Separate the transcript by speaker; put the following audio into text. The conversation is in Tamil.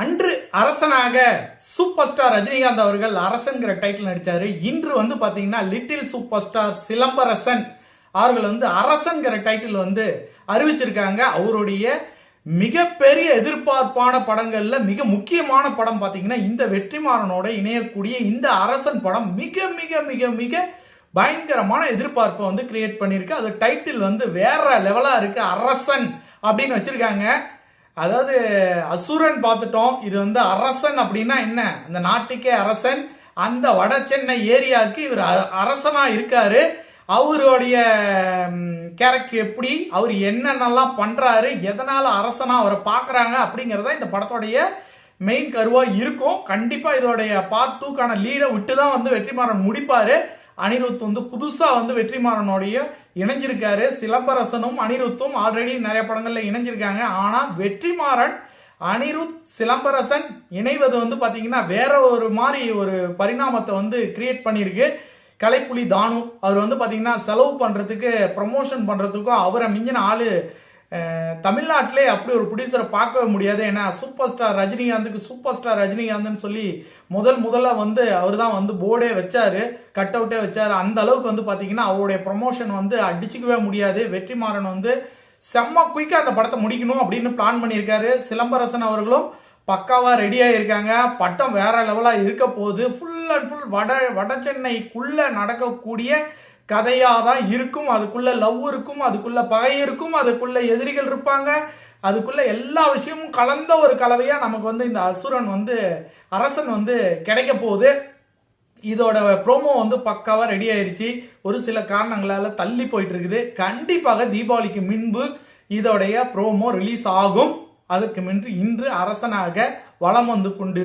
Speaker 1: அன்று அரசனாக சூப்பர் ஸ்டார் ரஜினிகாந்த் அவர்கள் அரசன்கிற டைட்டில் நடிச்சாரு. இன்று வந்து பாத்தீங்கன்னா லிட்டில் சூப்பர் ஸ்டார் சிலம்பரசன் அவர்கள் வந்து அரசன்கிற டைட்டில் வந்து அறிவிச்சிருக்காங்க. அவருடைய மிகப்பெரிய எதிர்பார்ப்பான படங்கள்ல மிக முக்கியமான படம் பாத்தீங்கன்னா இந்த வெற்றிமாறனோட இணையக்கூடிய இந்த அரசன் படம் மிக மிக மிக மிக பயங்கரமான எதிர்பார்ப்பை வந்து கிரியேட் பண்ணியிருக்கு. அது டைட்டில் வந்து வேற லெவலா இருக்கு. அரசன் அப்படின்னு வச்சிருக்காங்க. அதாவது அசுரன் பார்த்துட்டோம். இது வந்து அரசன் அப்படின்னா என்ன? அந்த நாட்டுக்கே அரசன் அந்த வட சென்னை ஏரியாவுக்கு இவர் அ- அரசனா இருக்காரு. அவருடைய கேரக்டர் எப்படி? அவர் என்னென்னலாம் பண்றாரு? எதனால அரசனா அவரை பார்க்கறாங்க? அப்படிங்கறத இந்த படத்தோடைய மெயின் கருவா இருக்கும். கண்டிப்பா இதோடைய பார்ட் டூக்கான லீடை விட்டு தான் வந்து வெற்றிமாறன் முடிப்பாரு. அனிருத் வந்து புதுசா வந்து வெற்றிமாறனுடைய இணைஞ்சிருக்காரு. சிலம்பரசனும் அனிருத்தும் ஆல்ரெடி நிறைய படங்கள்ல இணைஞ்சிருக்காங்க. ஆனா வெற்றிமாறன் அனிருத் சிலம்பரசன் இணைவது வந்து பாத்தீங்கன்னா வேற ஒரு மாதிரி ஒரு பரிணாமத்தை வந்து கிரியேட் பண்ணியிருக்கு. கலைப்புலி தானு அவர் வந்து பாத்தீங்கன்னா செலவு பண்றதுக்கு ப்ரமோஷன் பண்றதுக்கும் அவரை மிஞ்சின ஆளு தமிழ்நாட்டிலே அப்படி ஒரு ப்ரொடியூசரை பார்க்கவே முடியாது. ஏன்னா சூப்பர் ஸ்டார் ரஜினிகாந்துக்கு சூப்பர் ஸ்டார் ரஜினிகாந்த்னு சொல்லி முதல் முதல்ல வந்து அவர் தான் வந்து போர்டே வச்சாரு கட் அவுட்டே வச்சாரு. அந்த அளவுக்கு வந்து பார்த்தீங்கன்னா அவருடைய ப்ரொமோஷன் வந்து அடிச்சுக்கவே முடியாது. வெற்றிமாறன் வந்து செம்ம குயிக்காக அந்த படத்தை முடிக்கணும் அப்படின்னு பிளான் பண்ணியிருக்காரு. சிலம்பரசன் அவர்களும் பக்காவாக ரெடி ஆகியிருக்காங்க பட்டம் வேற லெவலாக இருக்க போகுது. ஃபுல் அண்ட் ஃபுல் வட வட சென்னைக்குள்ளே நடக்கக்கூடிய கதையாக தான் இருக்கும் அதுக்குள்ளே லவ் இருக்கும் அதுக்குள்ளே பகை இருக்கும் அதுக்குள்ளே எதிரிகள் இருப்பாங்க. அதுக்குள்ளே எல்லா விஷயமும் கலந்த ஒரு கலவையாக நமக்கு வந்து இந்த அசுரன் வந்து அரசன் வந்து கிடைக்க போகுது. இதோட ப்ரோமோ வந்து பக்காவாக ரெடி ஆயிடுச்சு ஒரு சில காரணங்களால் தள்ளி போயிட்டு இருக்குது. கண்டிப்பாக தீபாவளிக்கு முன்பு இதோடைய ப்ரோமோ ரிலீஸ் ஆகும். அதற்கு முன்பு இன்று அரசனாக வலம் வந்து கொண்டு